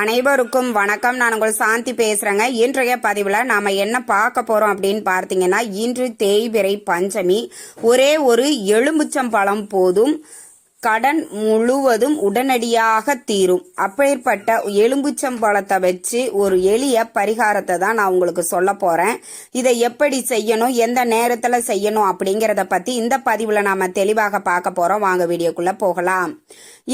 அனைவருக்கும் வணக்கம். நான் உங்கள் சாந்தி பேசுறேங்க. இன்றைய பதிவில் நாம என்ன பார்க்க போறோம் அப்படின்னு பார்த்தீங்கன்னா இன்று தேய்பிறை பஞ்சமி. ஒரே ஒரு எலும்புச்சம்பழம் போதும். கடன் முழுவதும் உடனடியாக தீரும். அப்பேற்பட்ட எலும்புச்சம்பழத்தை வச்சு ஒரு எளிய பரிகாரத்தை தான் நான் உங்களுக்கு சொல்ல போறேன். இதை எப்படி செய்யணும் எந்த நேரத்துல செய்யணும் அப்படிங்கறத பத்தி இந்த பதிவுல நாம தெளிவாக பார்க்க போறோம். வாங்க வீடியோக்குள்ள போகலாம்.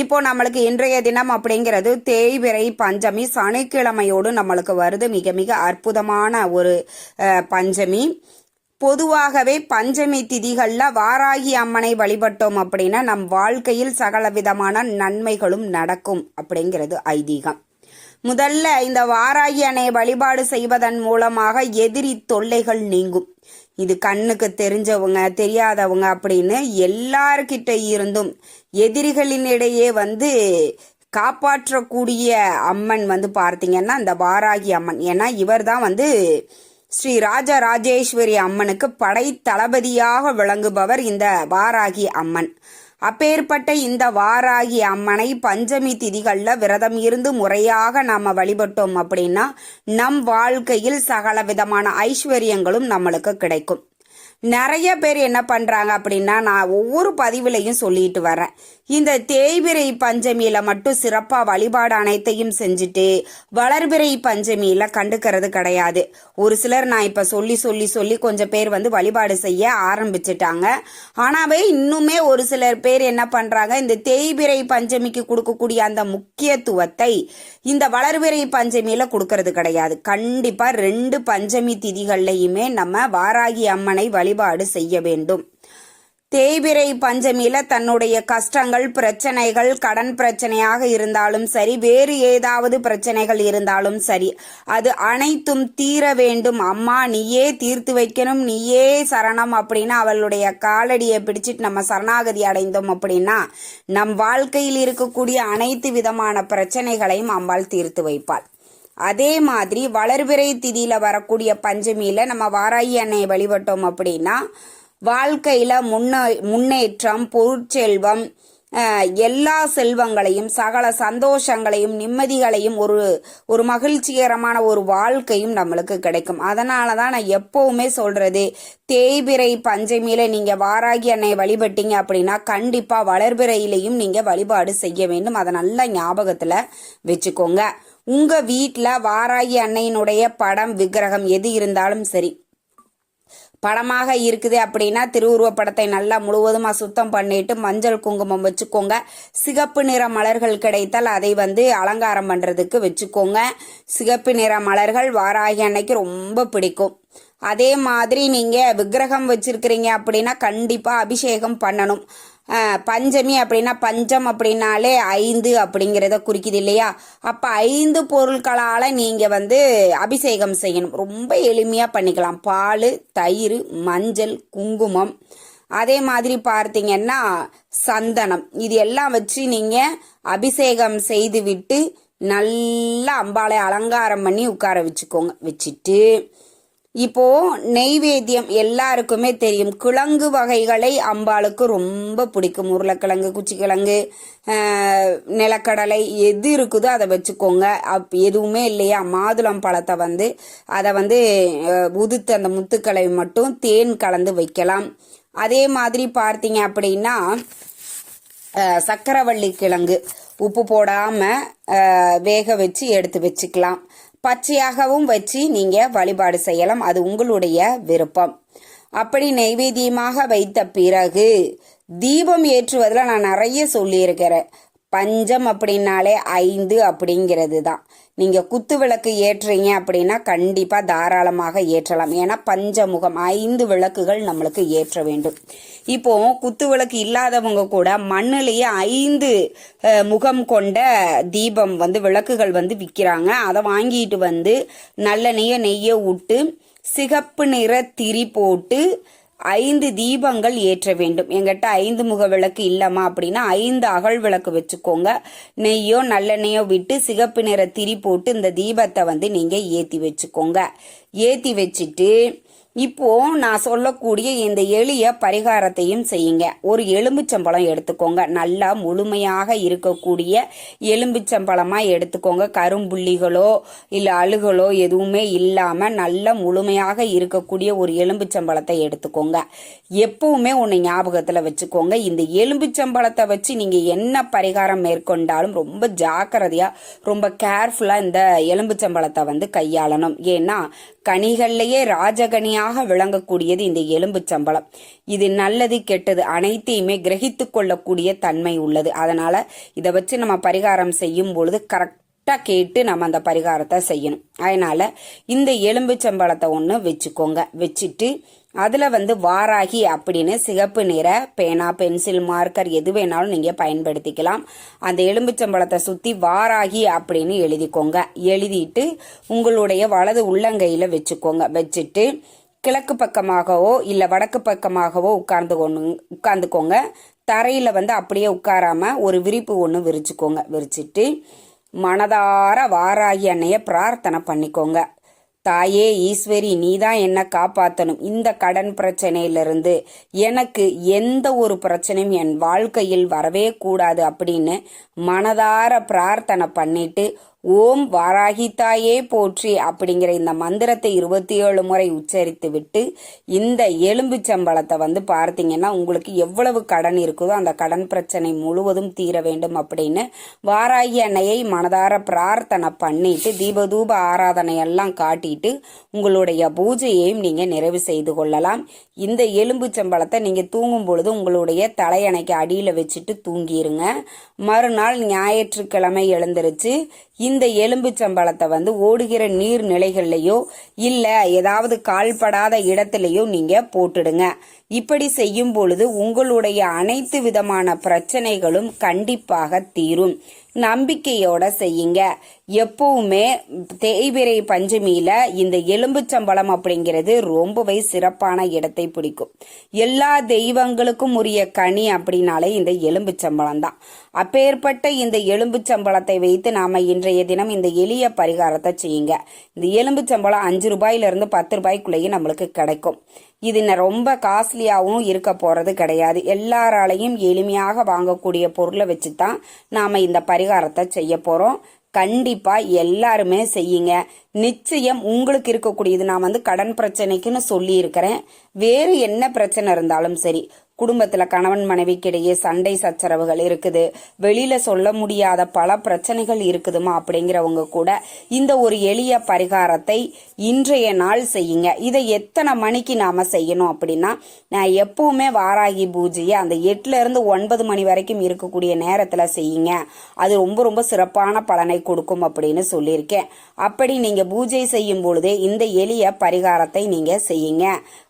இப்போ நம்மளுக்கு இன்றைய தினம் அப்படிங்கிறது தேய்விரை பஞ்சமி. சனிக்கிழமையோடு நம்மளுக்கு வருது மிக மிக அற்புதமான ஒரு பஞ்சமி. பொதுவாகவே பஞ்சமி திதிகளில் வாராகி அம்மனை வழிபட்டோம் அப்படின்னா நம் வாழ்க்கையில் சகல விதமான நன்மைகளும் நடக்கும் அப்படிங்கிறது ஐதீகம். முதல்ல இந்த வாராகி அணை வழிபாடு செய்வதன் மூலமாக எதிரி தொல்லைகள் நீங்கும். இது கண்ணுக்கு தெரிஞ்சவங்க தெரியாதவங்க அப்படின்னு எல்லார்கிட்ட இருந்தும் எதிரிகளினிடையே வந்து காப்பாற்றக்கூடிய அம்மன் வந்து பார்த்தீங்கன்னா இந்த வாராகி அம்மன். ஏன்னா இவர் தான் வந்து ஸ்ரீ ராஜராஜேஸ்வரி அம்மனுக்கு படை தளபதியாக விளங்குபவர் இந்த வாராகி அம்மன். அப்பேற்பட்ட இந்த வாராகி அம்மனை பஞ்சமி திதிகளில் விரதம் இருந்து முறையாக நாம் வழிபட்டோம் அப்படின்னா நம் வாழ்க்கையில் சகல விதமான ஐஸ்வர்யங்களும் நம்மளுக்கு கிடைக்கும். நிறைய பேர் என்ன பண்றாங்க அப்படின்னா நான் ஒவ்வொரு பதிவுலையும் சொல்லிட்டு வரேன். இந்த தேய்பிறை பஞ்சமியில மட்டும் சிறப்பா வழிபாடு அனைத்தையும் செஞ்சுட்டு வளர்பிறை பஞ்சமியில கண்டுக்கிறது கிடையாது. ஒரு சிலர் நான் இப்ப சொல்லி சொல்லி சொல்லி கொஞ்சம் பேர் வந்து வழிபாடு செய்ய ஆரம்பிச்சிட்டாங்க. ஆனாவே இன்னுமே ஒரு சிலர் பேர் என்ன பண்றாங்க இந்த தேய்பிறை பஞ்சமிக்கு கொடுக்கக்கூடிய அந்த முக்கியத்துவத்தை இந்த வளர்பிறை பஞ்சமியில கொடுக்கறது கிடையாது. கண்டிப்பா ரெண்டு பஞ்சமி திதிகள்லையுமே நம்ம வாராகி அம்மனை வழிபாடு செய்ய வேண்டும். தேய்பிறை பஞ்சமியில தன்னுடைய கஷ்டங்கள் பிரச்சனைகள் கடன் பிரச்சனையாக இருந்தாலும் சரி வேறு ஏதாவது பிரச்சனைகள் இருந்தாலும் சரி அது அனைத்தும் தீர வேண்டும். அம்மா நீயே தீர்த்து வைக்கணும் நீயே சரணம் அப்படின்னா அவளுடைய காலடியை பிடிச்சிட்டு நம்ம சரணாகதி அடைந்தோம் அப்படின்னா நம் வாழ்க்கையில் இருக்கக்கூடிய அனைத்து விதமான பிரச்சனைகளையும் அம்பாள் தீர்த்து வைப்பாள். அதே மாதிரி வளர்பிறை திதியில வரக்கூடிய பஞ்சமியில நம்ம வாராயி அன்னையை வழிபட்டோம் அப்படின்னா வாழ்க்கையில முன்ன முன்னேற்றம் பொருட்செல்வம் எல்லா செல்வங்களையும் சகல சந்தோஷங்களையும் நிம்மதிகளையும் ஒரு ஒரு மகிழ்ச்சிகரமான ஒரு வாழ்க்கையும் நம்மளுக்கு கிடைக்கும். அதனால தான் நான் எப்பவுமே சொல்றது தேய்பிறை பஞ்சமியில நீங்க வாராகி அன்னையை வழிபட்டீங்க அப்படின்னா கண்டிப்பா வளர்பிறையிலையும் நீங்க வழிபாடு செய்ய வேண்டும். அதை நல்ல ஞாபகத்துல வச்சுக்கோங்க. உங்க வீட்டில் வாராகி அன்னையினுடைய படம் விக்கிரகம் எது இருந்தாலும் சரி படமாக இருக்குது அப்படின்னா திருவுருவப் படத்தை நல்லா முழுவதுமாக சுத்தம் பண்ணிட்டு மஞ்சள் குங்குமம் வச்சுக்கோங்க. சிகப்பு நிற மலர்கள் கிடைத்தால் அதை வந்து அலங்காரம் பண்ணுறதுக்கு வச்சுக்கோங்க. சிகப்பு நிற மலர்கள் வாராகி அன்னைக்கு ரொம்ப பிடிக்கும். அதே மாதிரி நீங்கள் விக்கிரகம் வச்சுருக்கிறீங்க அப்படின்னா கண்டிப்பாக அபிஷேகம் பண்ணணும். பஞ்சமி அப்படின்னா பஞ்சம் அப்படின்னாலே ஐந்து அப்படிங்கிறத குறிக்குது இல்லையா? அப்போ ஐந்து பொருட்களால் நீங்கள் வந்து அபிஷேகம் செய்யணும். ரொம்ப எளிமையாக பண்ணிக்கலாம். பால் தயிர் மஞ்சள் குங்குமம். அதே மாதிரி பார்த்தீங்கன்னா சந்தனம். இது எல்லாம் வச்சு நீங்கள் அபிஷேகம் செய்து விட்டு நல்லா அம்பாளை அலங்காரம் பண்ணி உட்கார வச்சுக்கோங்க. வச்சுட்டு இப்போ நெய்வேத்தியம் எல்லாருக்குமே தெரியும். கிழங்கு வகைகளை அம்பாளுக்கு ரொம்ப பிடிக்கும். உருளைக்கிழங்கு குச்சிக்கிழங்கு நிலக்கடலை எது இருக்குதோ அதை வச்சுக்கோங்க. அப் எதுவுமே இல்லையா? மாதுளம் பழத்தை வந்து அதை வந்து உதுத்து அந்த முத்துக்களை மட்டும் தேன் கலந்து வைக்கலாம். அதே மாதிரி பார்த்தீங்க அப்படின்னா சக்கரவள்ளி கிழங்கு. உப்பு போடாமல் வேக வச்சு எடுத்து வச்சுக்கலாம். பச்சையாகவும் வச்சு நீங்க வழிபாடு செய்யலாம். அது உங்களுடைய விருப்பம். அப்படி நைவேத்தியமாக வைத்த பிறகு தீபம் ஏற்றுவதில் நான் நிறைய சொல்லியிருக்கிறேன். பஞ்சம் அப்படின்னாலே ஐந்து அப்படிங்கிறது தான் நீங்கள் குத்து விளக்கு ஏற்றுறீங்க அப்படின்னா கண்டிப்பாக தாராளமாக ஏற்றலாம். ஏன்னா பஞ்சமுகம் ஐந்து விளக்குகள் நம்மளுக்கு ஏற்ற வேண்டும். இப்போ குத்து விளக்கு இல்லாதவங்க கூட மண்ணிலேயே ஐந்து முகம் கொண்ட தீபம் வந்து விளக்குகள் வந்து விற்கிறாங்க அதை வாங்கிட்டு வந்து நல்லெண்ணெய நெய்யை விட்டு சிகப்பு நிற திரி போட்டு ஐந்து தீபங்கள் ஏற்ற வேண்டும். எங்கிட்ட ஐந்து முக விளக்கு இல்லம்மா அப்படின்னா ஐந்து அகல் விளக்கு வச்சுக்கோங்க. நெய்யோ நல்லெண்ணெயோ விட்டு சிகப்பு நிற திரி போட்டு இந்த தீபத்தை வந்து நீங்க ஏத்தி வச்சுக்கோங்க. ஏத்தி வச்சுட்டு இப்போ நான் சொல்லக்கூடிய இந்த எளிய பரிகாரத்தையும் செய்யுங்க. ஒரு எலும்புச்சம்பழம் எடுத்துக்கோங்க. நல்லா முழுமையாக இருக்கக்கூடிய எலும்புச்சம்பழமா எடுத்துக்கோங்க. கரும்புள்ளிகளோ இல்ல அழுகலோ எதுவுமே இல்லாம நல்ல முழுமையாக இருக்கக்கூடிய ஒரு எலும்புச்சம்பழத்தை எடுத்துக்கோங்க. எப்பவுமே உன்னை ஞாபகத்துல வச்சுக்கோங்க. இந்த எலும்புச்சம்பழத்தை வச்சு நீங்க என்ன பரிகாரம் மேற்கொண்டாலும் ரொம்ப ஜாக்கிரதையா ரொம்ப கேர்ஃபுல்லா இந்த எலும்புச்சம்பழத்தை வந்து கையாளணும். ஏன்னா கனிகள்லயே ராஜகனியாக விளங்கக்கூடியது இந்த எலும்பு சம்பளம். இது நல்லது கெட்டது அனைத்தையுமே கிரகித்து கொள்ளக்கூடிய தன்மை உள்ளது. அதனால இதை வச்சு நம்ம பரிகாரம் செய்யும் பொழுது கரெக்டா கேட்டு நம்ம அந்த பரிகாரத்தை செய்யணும். அதனால இந்த எலும்புச்சம்பழத்தை ஒன்று வச்சுக்கோங்க. வச்சுட்டு அதுல வந்து வாராகி அப்படின்னு சிகப்பு நிற பேனா பென்சில் மார்க்கர் எது வேணாலும் நீங்க பயன்படுத்திக்கலாம். அந்த எலும்புச்சம்பழத்தை சுத்தி வாராகி அப்படின்னு எழுதிக்கோங்க. எழுதிட்டு உங்களுடைய வலது உள்ளங்கையில வச்சுக்கோங்க. வச்சுட்டு கிழக்கு பக்கமாகவோ இல்ல வடக்கு பக்கமாகவோ உட்கார்ந்து கொண்டு உட்கார்ந்துக்கோங்க. தரையில வந்து அப்படியே உட்காராம ஒரு விரிப்பு ஒன்று விரிச்சுக்கோங்க. விரிச்சிட்டு மனதார வாராகி அன்னைய பிரார்த்தனை பண்ணிக்கோங்க. தாயே ஈஸ்வரி நீதான் என்ன காப்பாத்தணும். இந்த கடன் பிரச்சனையிலிருந்து எனக்கு எந்த ஒரு பிரச்சனையும் என் வாழ்க்கையில் வரவே கூடாது அப்படின்னு மனதார பிரார்த்தனை பண்ணிட்டு ஓம் வாராகிதாயே போற்றி அப்படிங்கிற இந்த மந்திரத்தை இருபத்தி ஏழு முறை உச்சரித்து விட்டு இந்த எலும்பு சம்பளத்தை வந்து பார்த்தீங்கன்னா உங்களுக்கு எவ்வளவு கடன் இருக்குதோ அந்த கடன் பிரச்சனை முழுவதும் தீர வேண்டும் அப்படின்னு வாராகி அன்னையை மனதார பிரார்த்தனை பண்ணிட்டு தீபதூப ஆராதனையெல்லாம் காட்டிட்டு உங்களுடைய பூஜையையும் நீங்க நிறைவு செய்து கொள்ளலாம். இந்த எலும்பு சம்பளத்தை நீங்க தூங்கும் பொழுது உங்களுடைய தலையணைக்கு அடியில் வச்சுட்டு தூங்கிடுங்க மறுநாள் ஞாயிற்றுக்கிழமை எழுந்திருச்சு இந்த எலும்பு சம்பளத்தை வந்து ஓடுகிற நீர் நிலைகள்லையோ இல்ல ஏதாவது கால்படாத இடத்துலையோ நீங்க போட்டுடுங்க. இப்படி செய்யும் பொழுது உங்களுடைய அனைத்து விதமான பிரச்சனைகளும் கண்டிப்பாக தீரும். நம்பிக்கையோட செய்யுங்க. எப்பவுமே தேய்பிரை பஞ்சமியில இந்த எலும்புச்சம்பளம் அப்படிங்கிறது ரொம்பவே சிறப்பான இடத்தை பிடிக்கும். எல்லா தெய்வங்களுக்கும் உரிய கனி அப்படின்னாலே இந்த எலும்புச்சம்பளம் தான். அப்பேற்பட்ட இந்த எலும்புச்சம்பளத்தை வைத்து நாம இன்றைய தினம் இந்த எளிய பரிகாரத்தை செய்யுங்க. இந்த எலும்புச்சம்பளம் அஞ்சு ரூபாயிலிருந்து பத்து ரூபாய்க்குள்ளேயே நம்மளுக்கு கிடைக்கும். இது ரொம்ப காஸ்ட்லியாகவும் இருக்க போகிறது கிடையாது. எல்லாராலையும் எளிமையாக வாங்கக்கூடிய பொருளை வச்சு தான் நாம் இந்த பரிகாரத்தை செய்ய போகிறோம் கண்டிப்பாக எல்லாருமே செய்யுங்க. நிச்சயம் உங்களுக்கு இருக்கக்கூடியது நான் வந்து கடன் பிரச்சனைக்குன்னு சொல்லியிருக்கிறேன். வேறு என்ன பிரச்சனை இருந்தாலும் சரி குடும்பத்துல கணவன் மனைவிக்கிடையே சண்டை சச்சரவுகள் இருக்குது. வெளியில சொல்ல முடியாத பல பிரச்சனைகள் இருக்குதுமா அப்படிங்கிறவங்க கூட இந்த ஒரு எளிய பரிகாரத்தை இன்றைய நாள் செய்யுங்க. இதை எத்தனை மணிக்கு நாம செய்யணும் அப்படின்னா நான் எப்பவுமே வாராகி பூஜையை அந்த எட்டுல இருந்து ஒன்பது மணி வரைக்கும் இருக்கக்கூடிய நேரத்துல செய்யுங்க. அது ரொம்ப ரொம்ப சிறப்பான பலனை கொடுக்கும் அப்படின்னு சொல்லியிருக்கேன். அப்படி நீங்க பூஜை செய்யும் பொழுதே இந்த எளிய பரிகாரத்தை நீங்க செய்யுங்க.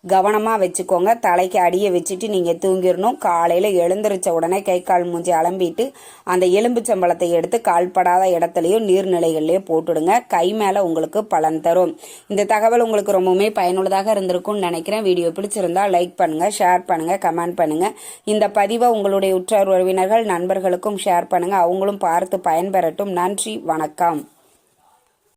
கவனமா வச்சுக்கோங்க. தலைக்கு அடியை வச்சுட்டு நீங்க தூங்கிடணும். காலையில எழுந்திருச்ச உடனே கை கால் மூஞ்சி அலம்பிட்டு அந்த எலும்பு சம்பளத்தை எடுத்து கால்படாத இடத்துலையோ நீர்நிலைகள்லயோ போட்டுடுங்க. கை மேல உங்களுக்கு பலன் தரும். இந்த தகவல் உங்களுக்கு ரொம்பவுமே பயனுள்ளதாக இருந்திருக்கும்னு நினைக்கிறேன். வீடியோ பிடிச்சிருந்தா லைக் பண்ணுங்க ஷேர் பண்ணுங்க கமெண்ட் பண்ணுங்க. இந்த பதிவை உங்களுடைய உற்றார் உறவினர்கள் நண்பர்களுக்கும் ஷேர் பண்ணுங்க. அவங்களும் பார்த்து பயன்பெறட்டும். நன்றி வணக்கம்.